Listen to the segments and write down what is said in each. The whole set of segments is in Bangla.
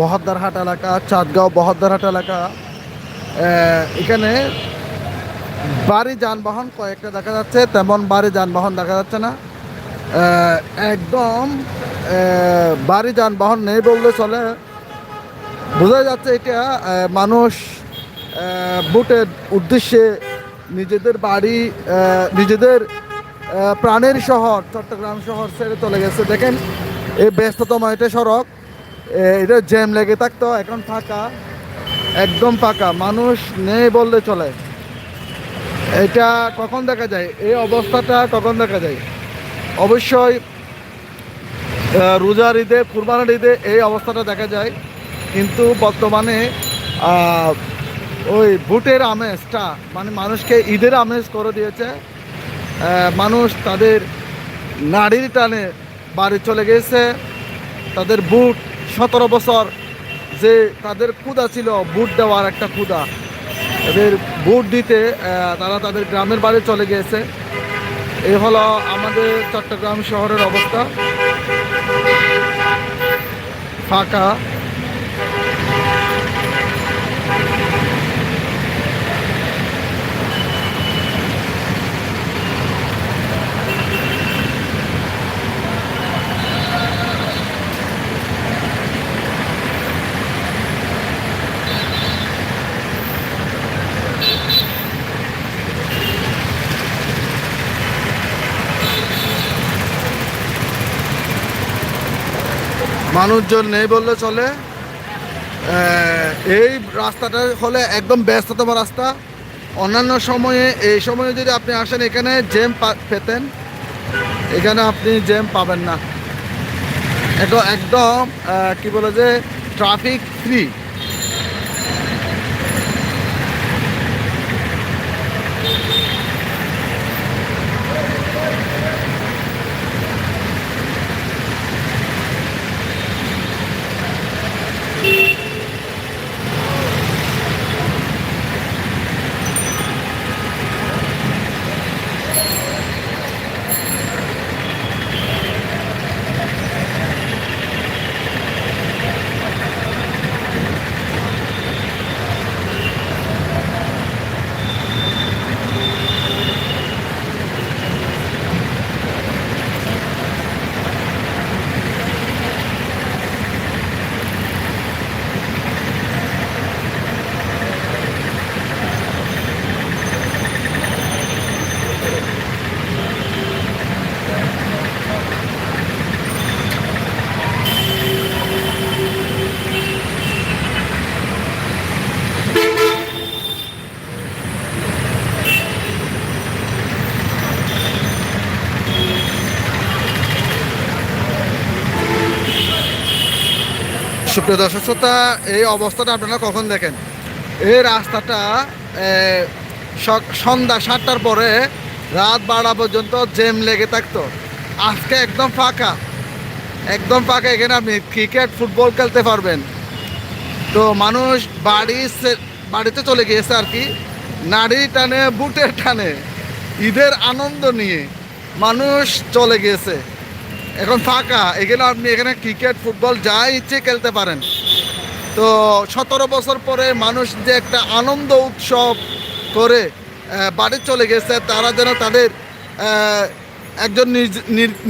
বহদ্দারহাট এলাকা, চাঁদগাঁও বহদ্দারহাট এলাকা। এখানে বাড়ি যানবাহন কয়েকটা দেখা যাচ্ছে, তেমন বাড়ি যানবাহন দেখা যাচ্ছে না। একদম বাড়ি যানবাহন নেই বললে চলে। বোঝা যাচ্ছে এটা মানুষ বুটের উদ্দেশ্যে নিজেদের বাড়ি নিজেদের প্রাণের শহর, চট্টগ্রাম শহর ছেড়ে চলে গেছে। দেখেন, এই ব্যস্ততম এটা সড়ক। এটা জ্যাম লেগে থাকতো এখন ফাঁকা। একদম ফাঁকা, মানুষ নেই বললে চলে। এটা কখন দেখা যায়? এই অবস্থাটা কখন দেখা যায়? অবশ্যই রোজার ঈদে, কুরবানের ঈদে এই অবস্থাটা দেখা যায়। কিন্তু বর্তমানে ওই বুটের আমেজটা মানে মানুষকে ঈদের আমেজ করে দিয়েছে। মানুষ তাদের নারীর টানে বাড়ি চলে গেছে। তাদের বুট সতেরো বছর যে তাদের ক্ষুদা ছিল, বুট দেওয়ার একটা ক্ষুদা এদের বুট দিতে তারা তাদের গ্রামের বাড়ি চলে গিয়েছে। এই হলো আমাদের চট্টগ্রাম শহরের অবস্থা। ফাঁকা। মানুষজন নেই বললে চলে। এই রাস্তাটা হলে একদম ব্যস্ততম রাস্তা। অন্যান্য সময়ে, এই সময়ে যদি আপনি আসেন, এখানে জ্যাম পেতেন। এখানে আপনি জ্যাম পাবেন না। একদম কি বলে যে ট্রাফিক ফ্রি সুপ্রিয় দর্শক শ্রোতা, এই অবস্থাটা আপনারা কখন দেখেন? এই রাস্তাটা সন্ধ্যা সাতটার পরে রাত বারোটা পর্যন্ত জেম লেগে থাকতো। আজকে একদম ফাঁকা। একদম ফাঁকা, এখানে আপনি ক্রিকেট, ফুটবল খেলতে পারবেন। তো মানুষ বাড়ি বাড়িতে চলে গিয়েছে আর কি। নারী টানে, বুটের টানে। ঈদের আনন্দ নিয়ে মানুষ চলে গিয়েছে। এখন ফাঁকা। এখানে আপনি এখানে ক্রিকেট ফুটবল যা ইচ্ছে খেলতে পারেন। তো সতেরো বছর পরে মানুষ যে একটা আনন্দ উৎসব করে বাড়ি চলে গেছে, তারা যেন তাদের একজন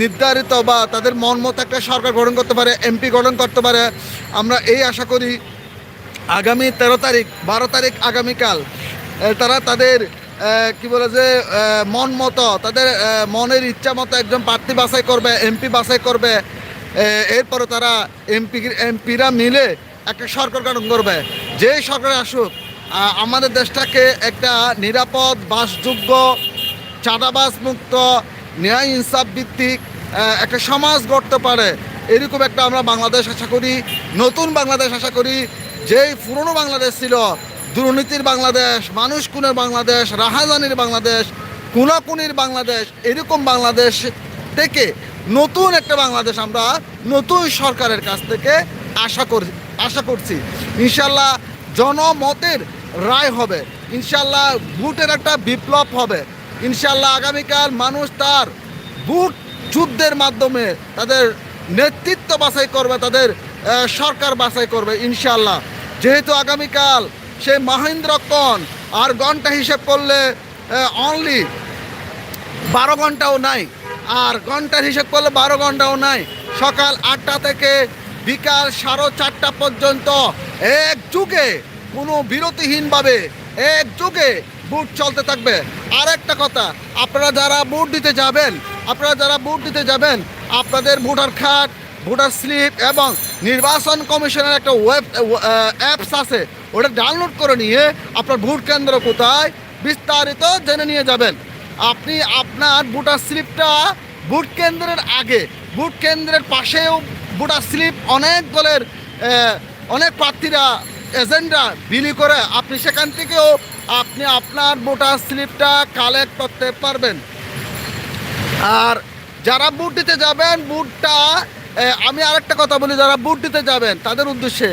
নির্ধারিত বা তাদের মন মতো একটা সরকার গঠন করতে পারে এমপি গঠন করতে পারে। আমরা এই আশা করি আগামী তেরো তারিখ, বারো তারিখ আগামীকাল তারা তাদের কি বলে যে মন মতো, তাদের মনের ইচ্ছা মতো একজন প্রার্থী বাছাই করবে, এমপি বাছাই করবে এরপরে তারা এমপি, এমপিরা মিলে একটা সরকার গঠন করবে। যেই সরকার আসুক আমাদের দেশটাকে একটা নিরাপদ, বাসযোগ্য চাঁদাবাস মুক্ত, ন্যায় ইনসাফ ভিত্তিক একটা সমাজ গড়তে পারে, এরকম একটা আমরা বাংলাদেশ আশা করি, নতুন বাংলাদেশ আশা করি, যেই পুরনো বাংলাদেশ ছিল দুর্নীতির বাংলাদেশ, মানুষ খুনের বাংলাদেশ, রাহাজানির বাংলাদেশ কুনাকুনির বাংলাদেশ, এরকম বাংলাদেশ থেকে নতুন একটা বাংলাদেশ আমরা নতুন সরকারের কাছ থেকে আশা করি, আশা করছি। ইনশাল্লাহ জনমতের রায় হবে। ইনশাল্লাহ ভোটের একটা বিপ্লব হবে। ইনশাল্লাহ আগামীকাল মানুষ তার বুট যুদ্ধের মাধ্যমে তাদের নেতৃত্ব বাছাই করবে, তাদের সরকার বাছাই করবে ইনশাল্লাহ যেহেতু আগামীকাল সেই মহেন্দ্রক্ষণ আর ঘণ্টা হিসেব করলে অনলি বারো ঘন্টাও নাই। আর ঘণ্টার হিসেব করলে বারো ঘন্টাও নাই। সকাল আটটা থেকে বিকাল সাড়ে চারটা পর্যন্ত এক যুগে কোনো বিরতিহীনভাবে, এক যুগে বুট চলতে থাকবে। আর একটা কথা, আপনারা যারা বুট দিতে যাবেন, আপনারা যারা বুট দিতে যাবেন, আপনাদের ভোটার কার্ড ভোটার স্লিপ এবং নির্বাচন কমিশনের একটা ওয়েব অ্যাপস আছে, ওটা ডাউনলোড করে নিয়ে আপনার ভোট কেন্দ্র কোথায় বিস্তারিত জেনে নিয়ে যাবেন। আপনি আপনার ভোটার স্লিপটা ভোট কেন্দ্রের আগে, ভোট কেন্দ্রের পাশেও ভোটার স্লিপ অনেক দলের অনেক প্রার্থীরা এজেন্ডা বিলি করে, আপনি সেখান থেকেও আপনি আপনার ভোটার স্লিপটা কালেক্ট করতে পারবেন। আর যারা বুট দিতে যাবেন বুটটা আমি আরেকটা কথা বলি, যারা বুট দিতে যাবেন, তাদের উদ্দেশ্যে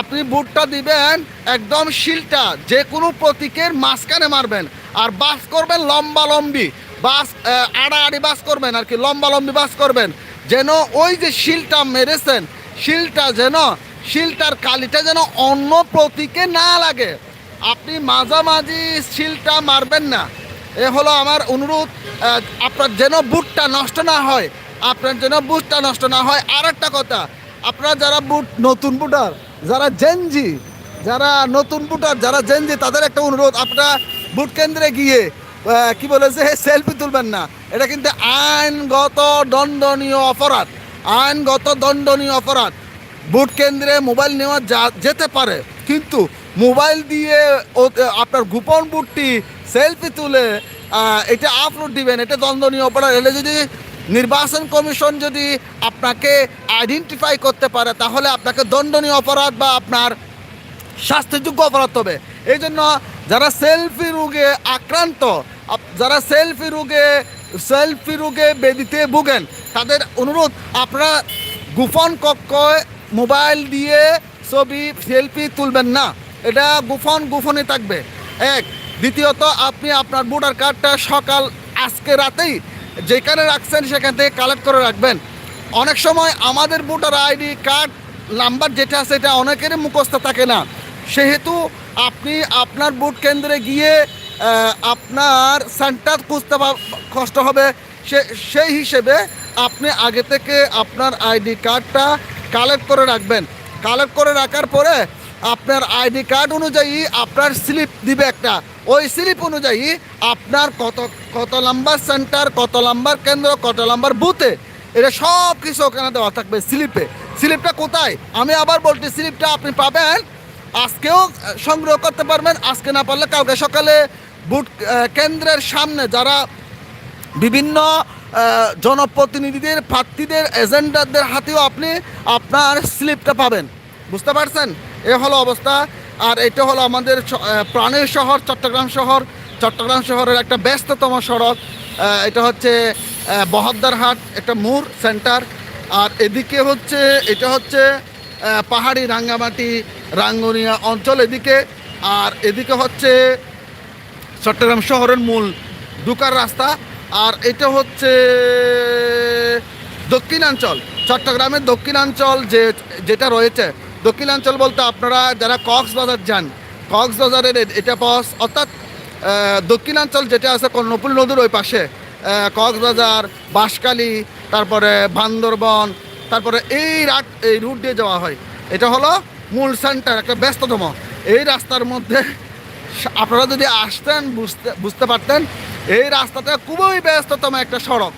আপনি বুটটা দিবেন একদম শিলটা, যে কোনো প্রতীকের মাঝখানে মারবেন, আর বাস করবেন লম্বা লম্বি, বাস আড়াআড়ি বাস করবেন, আর কি, লম্বা লম্বি বাস করবেন, যেন ওই যে শিলটা মেরেছেন, শিলটা যেন, শিলটার কালিটা যেন অন্য প্রতীকে না লাগে। আপনি মাঝামাঝি শিলটা মারবেন না। এ হলো আমার অনুরোধ আপনার যেন বুটটা নষ্ট না হয় আপনার যেন বুটটা নষ্ট না হয়। আর একটা কথা, আপনারা যারা বুট, নতুন বুটার, যারা জেনজি যারা নতুন বুটার, যারা জেনজি তাদের একটা অনুরোধ, আপনারা বুট কেন্দ্রে গিয়ে কি বলেছে সেলফি তুলবেন না। এটা কিন্তু আইনগত দণ্ডনীয় অপরাধ। আইনগত দণ্ডনীয় অপরাধ। বুট কেন্দ্রে মোবাইল নেওয়া যা, যেতে পারে, কিন্তু মোবাইল দিয়ে আপনার গোপন বুটটি সেলফি তুলে এটা আপলোড দিবেন, এটা দণ্ডনীয় অপরাধ। এলে যদি নির্বাচন কমিশন যদি আপনাকে আইডেন্টিফাই করতে পারে, তাহলে আপনাকে দণ্ডনীয় অপরাধ বা আপনার শাস্তিযোগ্য অপরাধ হবে। এই জন্য যারা সেলফি রোগে আক্রান্ত যারা সেলফি রোগে সেলফি রোগে বেদিতে ভুগেন, তাদের অনুরোধ, আপনারা গোপন কক্ষয় মোবাইল দিয়ে ছবি সেলফি তুলবেন না। এটা গোপন গোপনে থাকবে। এক, দ্বিতীয়ত, আপনি আপনার ভোটার কার্ডটা সকাল আজকে রাতেই যেখানে রাখছেন, সেখান থেকে কালেক্ট করে রাখবেন। অনেক সময় আমাদের ভোটার আইডি কার্ড নাম্বার যেটা আছে, এটা অনেকেরই মুখস্থ থাকে না। সেহেতু আপনি আপনার ভোট কেন্দ্রে গিয়ে আপনার সেন্টার খুঁজতে কষ্ট হবে। সে, সেই হিসেবে আপনি আগে থেকে আপনার আইডি কার্ডটা কালেক্ট করে রাখবেন। কালেক্ট করে রাখার পরে আপনার আইডি কার্ড অনুযায়ী আপনার স্লিপ দিবে একটা। ওই স্লিপ অনুযায়ী আপনার কত কত নাম্বার সেন্টার, কত নাম্বার কেন্দ্র, কত নাম্বার বুথে, এটা সব কিছু ওখানে দেওয়া থাকবে স্লিপে। স্লিপটা কোথায়? আমি আবার বলছি, স্লিপটা আপনি পাবেন, আজকেও সংগ্রহ করতে পারবেন, আজকে না পারলে কাউকে সকালে বুট কেন্দ্রের সামনে যারা বিভিন্ন জনপ্রতিনিধিদের, প্রার্থীদের, এজেন্ডারদের হাতেও আপনি আপনার স্লিপটা পাবেন। বুঝতে পারছেন? এ হলো অবস্থা। আর এটা হলো আমাদের প্রাণের শহর, চট্টগ্রাম শহর। চট্টগ্রাম শহরের একটা ব্যস্ততম সড়ক। এটা হচ্ছে বহদ্দারহাট একটা মুর সেন্টার। আর এদিকে হচ্ছে, এটা হচ্ছে পাহাড়ি রাঙ্গামাটি, রাঙ্গুনিয়া অঞ্চল এদিকে। আর এদিকে হচ্ছে, চট্টগ্রাম শহরের মূল ঢুকার রাস্তা। আর এটা হচ্ছে, দক্ষিণাঞ্চল, চট্টগ্রামের দক্ষিণাঞ্চল যে, যেটা রয়েছে। দক্ষিণাঞ্চল বলতে আপনারা যারা কক্সবাজার যান, কক্সবাজারের এটা পাস, অর্থাৎ দক্ষিণাঞ্চল যেটা আছে কর্ণফুল নদীর ওই পাশে কক্সবাজার বাঁশকালী তারপরে বান্দরবন, তারপরে এই রাট এই রুট দিয়ে যাওয়া হয়। এটা হলো মূল সেন্টার একটা ব্যস্ততম। এই রাস্তার মধ্যে আপনারা যদি আসতেন, বুঝতে বুঝতে পারতেন, এই রাস্তাটা খুবই ব্যস্ততম একটা সড়ক।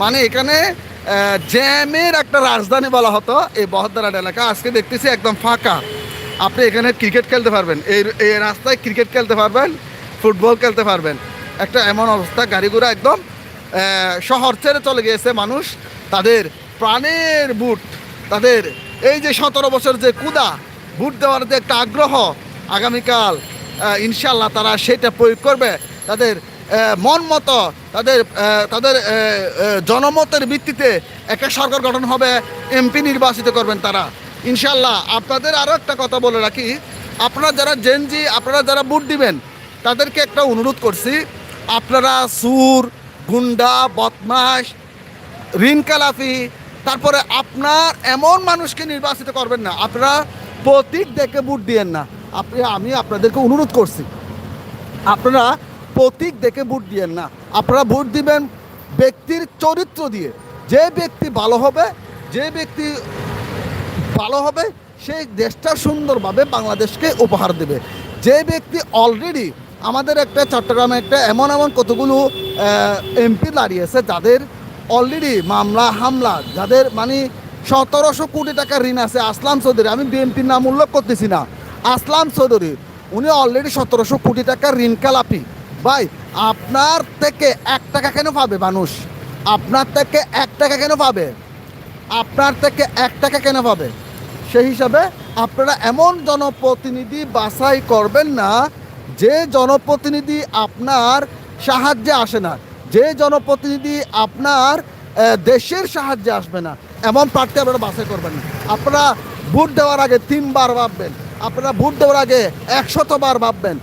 মানে এখানে জ্যামের একটা রাজধানী বলা হতো এই বহদ্দারাট এলাকা। আজকে দেখতেছি একদম ফাঁকা। আপনি এখানে ক্রিকেট খেলতে পারবেন। এই এই রাস্তায় ক্রিকেট খেলতে পারবেন, ফুটবল খেলতে পারবেন। একটা এমন অবস্থা গাড়ি একদম শহর ছেড়ে চলে গিয়েছে মানুষ। তাদের প্রাণের বুট, তাদের এই যে সতেরো বছর যে কুদা, বুট দেওয়ার যে একটা আগ্রহ, আগামীকাল ইনশাল্লাহ তারা সেটা প্রয়োগ করবে। তাদের মন মতো, তাদের তাদের জনমতের ভিত্তিতে একটা সরকার গঠন হবে, এমপি নির্বাচিত করবেন তারা। ইনশাল্লাহ আপনাদের আরও একটা কথা বলে রাখি। আপনারা যারা জেনজি আপনারা যারা বুট দিবেন, তাদেরকে একটা অনুরোধ করছি, আপনারা সুর, গুন্ডা বদমাস ঋণ কালাফি তারপরে আপনার এমন মানুষকে নির্বাচিত করবেন না, আপনারা প্রতীক দেখে ভোট দিয়েন না। আপনি, আমি আপনাদেরকে অনুরোধ করছি, আপনারা প্রতীক দেখে ভোট দিয়েন না। আপনারা ভোট দিবেন ব্যক্তির চরিত্র দিয়ে। যে ব্যক্তি ভালো হবে, যে ব্যক্তি ভালো হবে সেই দেশটা সুন্দরভাবে বাংলাদেশকে উপহার দেবে। যে ব্যক্তি অলরেডি আমাদের একটা চট্টগ্রামে একটা এমন এমন কতগুলো এমপি দাঁড়িয়েছে, যাদের অলরেডি মামলা, হামলা, যাদের মানে সতেরোশো কোটি টাকা ঋণ আছে, আসলাম চৌধুরী, আমি বিএনপির নাম উল্লেখ করতেছি না। আসলাম চৌধুরী, উনি অলরেডি সতেরোশো কোটি টাকা ঋণ খেলাপি। ভাই, আপনার থেকে এক টাকা কেন পাবে মানুষ? আপনার থেকে এক টাকা কেন পাবে? আপনার থেকে এক টাকা কেন পাবে? সেই হিসাবে আপনারা এমন জনপ্রতিনিধি বাছাই করবেন না, যে জনপ্রতিনিধি আপনার সাহায্যে আসে না, যে জনপ্রতিনিধি আপনার দেশের সাহায্যে আসবে না। এমন প্রার্থী আপনারা বাছাই করবেন না। আপনারা ভোট দেওয়ার আগে তিনবার ভাববেন। আপনারা ভোট দেওয়ার আগে একশতবার ভাববেন।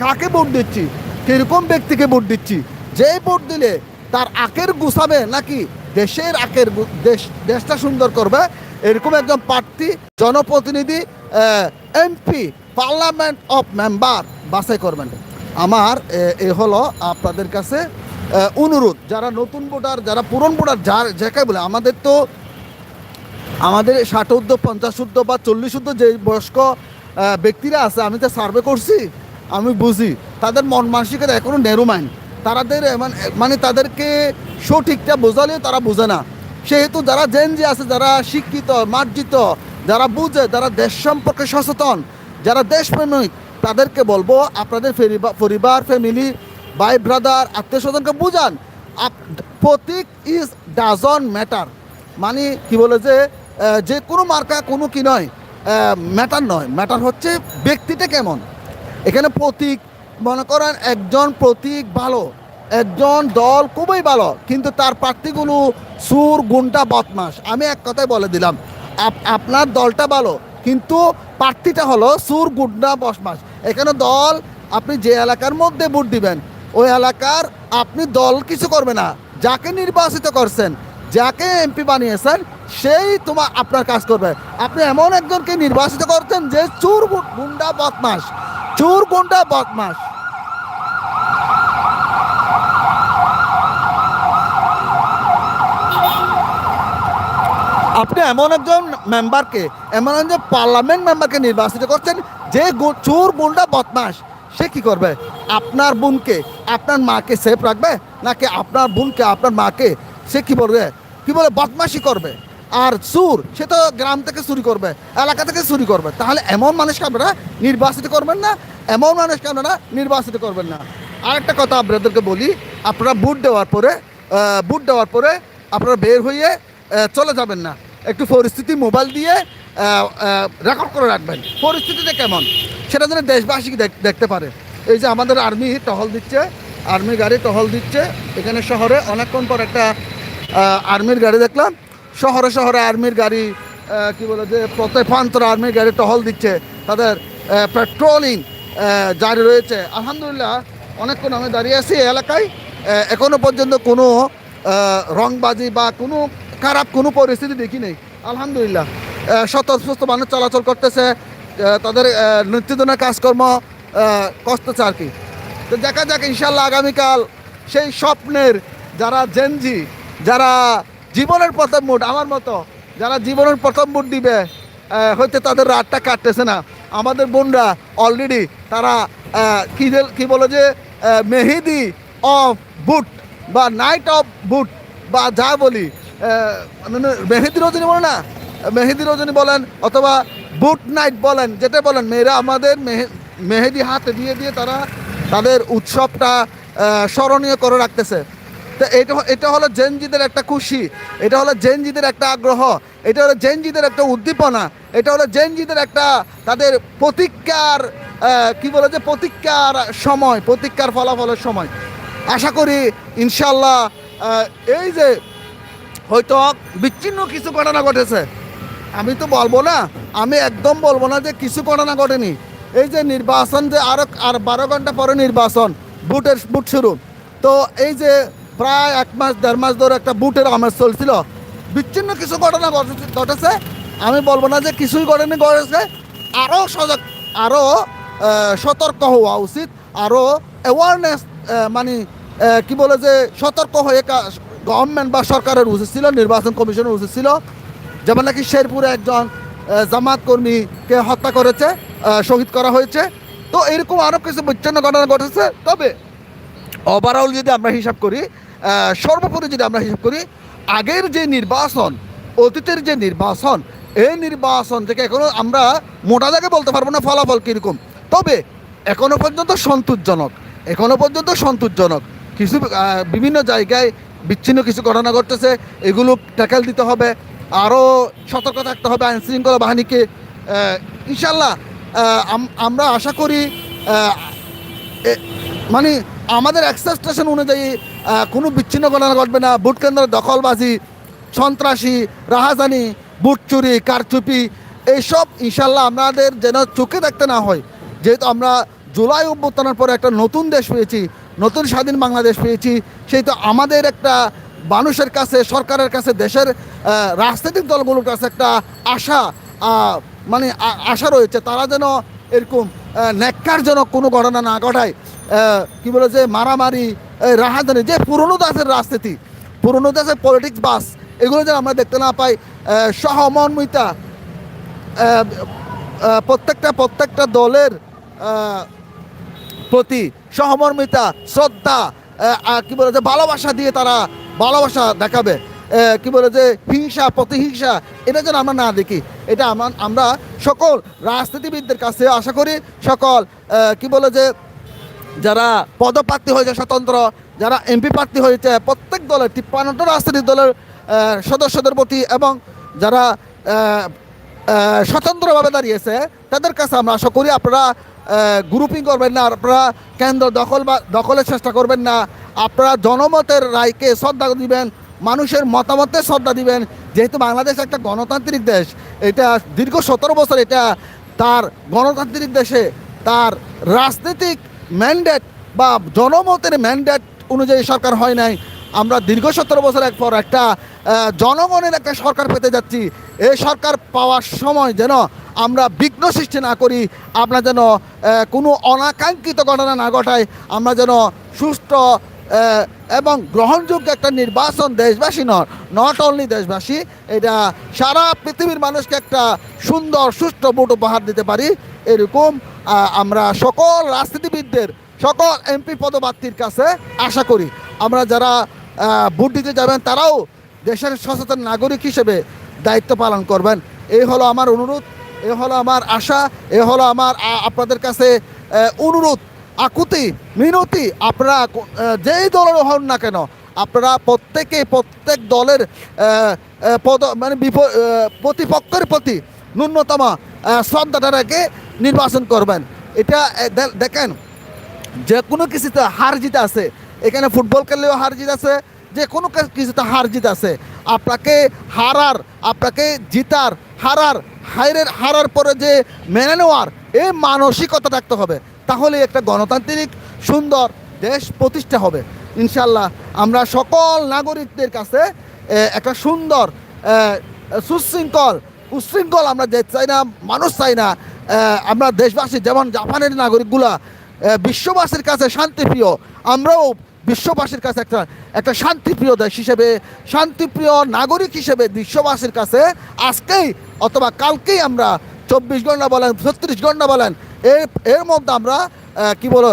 কাকে ভোট দিচ্ছি? কীরকম ব্যক্তিকে ভোট দিচ্ছি? যেই ভোট দিলে তার আখের গুছাবে নাকি দেশের আখের দেশ দেশটা সুন্দর করবে? এরকম একজন প্রার্থী জনপ্রতিনিধি এমপি পার্লামেন্ট অফ মেম্বার বাছাই করবেন। আমার এ, হলো আপনাদের কাছে অনুরোধ। যারা নতুন ভোটার যারা পুরন ভোটার যার যাকে বলে আমাদের তো আমাদের ষাট ঊর্ধ্ব পঞ্চাশ ঊর্ধ্ব বা চল্লিশ ঊর্ধ্ব যে বয়স্ক ব্যক্তিরা আছে আমি তো সার্ভে করছি আমি বুঝি। তাদের মন মানসিকতা এখনও নেরু মাইন্ড তাদের মানে তাদেরকে সঠিকটা বোঝালেও তারা বোঝে না। সেহেতু যারা জেনজি আছে, যারা শিক্ষিত, মার্জিত, যারা বুঝে, যারা দেশ সম্পর্কে সচেতন, যারা দেশপ্রেমিক, তাদেরকে বলব আপনাদের পরিবার ফ্যামিলি ভাই ব্রাদার আত্মীয় স্বজনকে বুঝান। প্রতীক ইজ ডাজন ম্যাটার মানে কি বলে যে যে কোনো মার্কা কোনো কি নয় ম্যাটার নয়। ম্যাটার হচ্ছে ব্যক্তিটা কেমন। এখানে প্রতীক, মনে করেন একজন প্রতীক ভালো, একজন দল খুবই ভালো, কিন্তু তার প্রার্থীগুলো সুর গুন্ডা বদমাস। আমি এক কথায় বলে দিলাম, আপ- আপনার দলটা ভালো, কিন্তু প্রার্থীটা হলো সুর গুন্ডা বসমাস এখানে দল, আপনি যে এলাকার মধ্যে ভোট দিবেন, ওই এলাকার আপনি দল কিছু করবে না। যাকে নির্বাচিত করছেন, যাকে এমপি বানিয়েছেন, সেই তোমার আপনার কাজ করবে। আপনি এমন একজনকে নির্বাচিত করছেন যে চুর গুন্ডা বদমাস। চুর কোনটা বদমাস? আপনি এমন একজন মেম্বারকে এমন একজন পার্লামেন্ট মেম্বারকে নির্বাচিত করছেন, যে চোর বোনটা বদমাস, সে কি করবে? আপনার বোনকে, আপনার মাকে সেফ রাখবে? নাকি আপনার বোনকে, আপনার মাকে সে কি বলবে? কি বলে, বদমাশি করবে? আর চুর, সে তো গ্রাম থেকে চুরি করবে, এলাকা থেকে চুরি করবে। তাহলে এমন মানুষকে আপনারা নির্বাচিত করবেন না, এমন মানুষকে আপনারা নির্বাচিত করবেন না। আরেকটা কথা আপনাদেরকে বলি, আপনারা বুট দেওয়ার পরে বুট দেওয়ার পরে আপনারা বের হয়ে চলে যাবেন না। একটু পরিস্থিতি মোবাইল দিয়ে রেকর্ড করে রাখবেন। পরিস্থিতিটা কেমন? সেটা যেন দেশবাসী দেখ- দেখতে পারে। এই যে আমাদের আর্মি টহল দিচ্ছে আর্মি গাড়ি টহল দিচ্ছে, এখানে শহরে অনেকক্ষণ পর একটা আর্মির গাড়ি দেখলাম। শহরে শহরে আর্মির গাড়ি কি বলে যে প্রত্যেক প্রান্তর আর্মির গাড়ি টহল দিচ্ছে তাদের পেট্রোলিং জারি রয়েছে। আলহামদুলিল্লাহ অনেকক্ষণ আমি দাঁড়িয়ে আছি এলাকায়। আহ, এখনও পর্যন্ত কোনো রংবাজি বা কোনো খারাপ কোনো পরিস্থিতি দেখি নেই। আলহামদুলিল্লাহ আহ, মানুষ চলাচল করতেছে তাদের নিত্যদিনের কাজকর্ম করতেছে আর কি। তো দেখা যাক ইনশাল্লাহ আগামীকাল সেই স্বপ্নের যারা জেনজি যারা জীবনের প্রথম মুড আমার মতো। যারা জীবনের প্রথম মুড দিবে হয়তো তাদের রাতটা কাটতেছে না। আমাদের বোনরা অলরেডি তারা কি কি বলে যে মেহেদি অফ বুট বা নাইট অফ বুট বা যা বলি আহ, মানে মেহেদি রজনী বলে না? মেহেদি রজনী বলেন অথবা বুট নাইট বলেন যেটা বলেন মেয়েরা আমাদের মেহে- মেহেদি হাতে দিয়ে দিয়ে তারা তাদের উৎসবটা স্মরণীয় করে রাখতেছে। তো এটা এটা হলো জেনজিদের একটা খুশি, এটা হলো জেনজিদের একটা আগ্রহ, এটা হলো জেনজিদের একটা উদ্দীপনা, এটা হলো জেনজিদের একটা তাদের প্রতিজ্ঞার কি বলে যে প্রতিজ্ঞার সময় প্রতিজ্ঞার ফলাফলের সময়। আশা করি ইনশাল্লাহ এই যে হয়তো বিচ্ছিন্ন কিছু ঘটনা ঘটেছে, আমি তো বলব না, আমি একদম বলব না যে কিছু ঘটনা ঘটেনি। এই যে নির্বাচন যে আরও, আর বারো ঘণ্টা পরে নির্বাচন বুটের বুট শুরু। তো এই যে প্রায় এক মাস, দেড় মাস ধরে একটা বুটের আমেজ চলছিল। বিচ্ছিন্ন কিছু ঘটনা ঘটেছে- আমি বলব না যে কিছুই ঘটেনি, ঘটেছে। আরও সজাগ আরও সতর্ক হওয়া উচিত। আরও অ্যাওয়ারনেস মানে কি বলে যে সতর্ক হয়ে গভর্নমেন্ট বা সরকারের উচিত ছিল, নির্বাচন কমিশনের উচিত ছিল। যেমন নাকি শেরপুরে একজন জামাত কর্মীকে হত্যা করেছে শহীদ করা হয়েছে। তো এরকম আরও কিছু বিচ্ছিন্ন ঘটনা ঘটেছে। তবে ওভারঅল যদি আমরা হিসাব করি সর্বোপরি যদি আমরা হিসাব করি, আগের যে নির্বাচন, অতীতের যে নির্বাচন, এই নির্বাচন থেকে এখনও আমরা মোটা দাগে বলতে পারব না ফলাফল কীরকম। তবে এখনও পর্যন্ত সন্তোষজনক এখনও পর্যন্ত সন্তোষজনক। কিছু বিভিন্ন জায়গায় বিচ্ছিন্ন কিছু ঘটনা ঘটতেছে, এগুলো ট্যাকেল দিতে হবে, আরও সতর্ক থাকতে হবে আইন শৃঙ্খলা বাহিনীকে ইনশাল্লাহ আমরা আশা করি মানে আমাদের এক্সপেকটেশন অনুযায়ী কোনো বিচ্ছিন্ন ঘটনা ঘটবে না। ভোট কেন্দ্রের দখলবাজি, সন্ত্রাসী, রাহাজানি, বুট চুরি, কারচুপি, এইসব ইনশাল্লাহ আমাদের যেন চোখে দেখতে না হয়। যেহেতু আমরা জুলাই অভ্যুত্থানের পরে একটা নতুন দেশ পেয়েছি, নতুন স্বাধীন বাংলাদেশ পেয়েছি সেই তো আমাদের একটা মানুষের কাছে, সরকারের কাছে, দেশের রাজনৈতিক দলগুলোর কাছে একটা আশা মানে আশা রয়েছে। তারা যেন এরকম ন্যাক্কারজনক কোনো ঘটনা না ঘটায়। কী বলে যে মারামারি রাহাজানি যে পুরনো দাসের রাজনীতি, পুরনো দাসের পলিটিক্স বাস, এগুলো যেন আমরা দেখতে না পাই সহমর্মিতা প্রত্যেকটা প্রত্যেকটা দলের প্রতি সহমর্মিতা, শ্রদ্ধা কি বলে যে ভালোবাসা দিয়ে তারা ভালোবাসা দেখাবে। কি বলে যে হিংসা, প্রতিহিংসা, এটা যেন আমরা না দেখি। এটা আমরা সকল রাজনীতিবিদদের কাছে আশা করি, সকল কি বলে যে যারা পদপ্রার্থী হয়েছে স্বতন্ত্র, যারা এমপি প্রার্থী হয়েছে, প্রত্যেক দলের তিপ্পান্নটা রাজনৈতিক দলের সদস্যদের প্রতি এবং যারা স্বতন্ত্রভাবে দাঁড়িয়েছে, তাদের কাছে আমরা আশা করি আপনারা গ্রুপিং করবেন না, আপনারা কেন্দ্র দখল বা, দখলের চেষ্টা করবেন না। আপনারা জনমতের রায়কে শ্রদ্ধা দিবেন, মানুষের মতামতে শ্রদ্ধা দিবেন। যেহেতু বাংলাদেশ একটা গণতান্ত্রিক দেশ, এটা দীর্ঘ সতেরো বছর এটা তার গণতান্ত্রিক দেশে তার রাজনৈতিক ম্যান্ডেট বা জনমতের ম্যান্ডেট অনুযায়ী সরকার হয় নাই। আমরা দীর্ঘ সতেরো বছর এক পর একটা জনগণের একটা সরকার পেতে যাচ্ছি। এই সরকার পাওয়ার সময় যেন আমরা বিঘ্ন সৃষ্টি না করি আমরা যেন কোনো অনাকাঙ্ক্ষিত ঘটনা না ঘটায় আমরা যেন আহ, এবং গ্রহণযোগ্য একটা নির্বাচন দেশবাসী নয় নট অনলি দেশবাসী, এটা সারা পৃথিবীর মানুষকে একটা সুন্দর, সুষ্ঠু ভোট উপহার দিতে পারি। এরকম আমরা সকল রাজনীতিবিদদের, সকল এমপি পদপ্রার্থীর কাছে আশা করি। আমরা যারা ভোট দিতে যাবেন, তারাও দেশের সচেতন নাগরিক হিসেবে দায়িত্ব পালন করবেন। এই হলো আমার অনুরোধ, এ হলো আমার আশা, এ হলো আমার আপনাদের কাছে অনুরোধ। আকুতি, মিনতি, আপনারা যেই দলের হন না কেন, আপনারা প্রত্যেকে, প্রত্যেক দলের পদ মানে প্রতিপক্ষের প্রতি ন্যূনতম শ্রদ্ধাটা রেখে নির্বাচন করবেন। এটা দেখেন যে কোনো কিছুতে হার জিত আছে, এখানে ফুটবল খেললেও হার জিত আছে যে কোনো কিছুতে হার জিত আছে, আপনাকে হারার, আপনাকে জিতার, হারার, হাইরের, হারার পরে যে মেনে নেওয়ার, এই মানসিকতা থাকতে হবে। তাহলে একটা গণতান্ত্রিক সুন্দর দেশ প্রতিষ্ঠা হবে। ইনশাল্লাহ আমরা সকল নাগরিকদের কাছে একটা সুন্দর সুশৃঙ্খল, উশৃঙ্খল আমরা যে চাই না, মানুষ চাই না আমরা দেশবাসী যেমন জাপানের নাগরিকগুলা বিশ্ববাসীর কাছে শান্তিপ্রিয়, আমরাও বিশ্ববাসীর কাছে একটা একটা শান্তিপ্রিয় দেশ হিসেবে, শান্তিপ্রিয় নাগরিক হিসেবে বিশ্ববাসীর কাছে আজকেই অথবা কালকেই আমরা চব্বিশ ঘণ্টা বলেন, ছত্রিশ ঘণ্টা বলেন এর এর মধ্যে আমরা কি বলো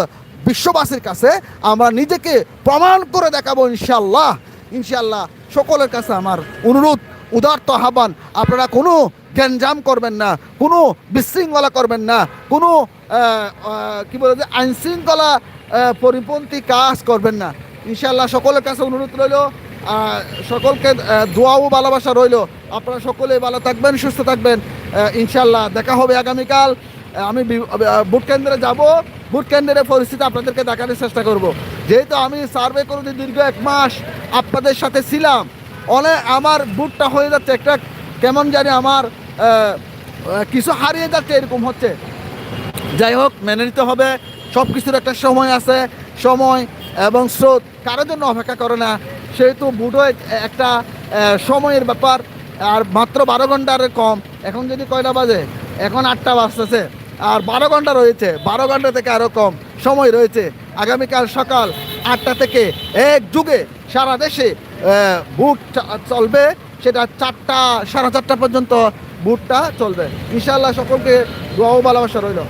বিশ্ববাসীর কাছে আমরা নিজেকে প্রমাণ করে দেখাবো ইনশাল্লাহ ইনশাল্লাহ সকলের কাছে আমার অনুরোধ উদার্ত আহ্বান আপনারা কোনো গ্যাঞ্জাম করবেন না কোনো বিশৃঙ্খলা করবেন না কোনো কি বলে যে আইনশৃঙ্খলা পরিপন্থী কাজ করবেন না। ইনশাল্লাহ সকলের কাছে অনুরোধ রইল সকলকে আহ, দোয়া ও ভালোবাসা রইল। আপনারা সকলে ভালো থাকবেন সুস্থ থাকবেন। ইনশাল্লাহ দেখা হবে আগামীকাল। আমি ভোট কেন্দ্রে যাব। ভোট কেন্দ্রের পরিস্থিতি আপনাদেরকে দেখানোর চেষ্টা করব। যেহেতু আমি সার্ভে করে দীর্ঘ এক মাস আপনাদের সাথে ছিলাম অনেক আমার বুটটা হয়ে যাচ্ছে, একটা কেমন জানি আমার কিছু হারিয়ে যাচ্ছে, এরকম হচ্ছে। যাই হোক, মেনে নিতে হবে সব কিছুর একটা সময় আছে, সময় এবং স্রোত। কারোর জন্য অপেক্ষা করে না, সেহেতু বুটও একটা সময়ের ব্যাপার, আর মাত্র বারো ঘণ্টার কম। এখন যদি কয়টা বাজে? এখন আটটা বাজতেছে। আর বারো ঘণ্টা রয়েছে, বারো ঘণ্টা থেকে আরও কম সময় রয়েছে। আগামীকাল সকাল আটটা থেকে এক যুগে সারা দেশে বুট চলবে। সেটা চারটা, সাড়ে চারটা পর্যন্ত বুটটা চলবে। ইনশাল্লাহ সকলকে দোয়া ও ভালোবাসা রইল।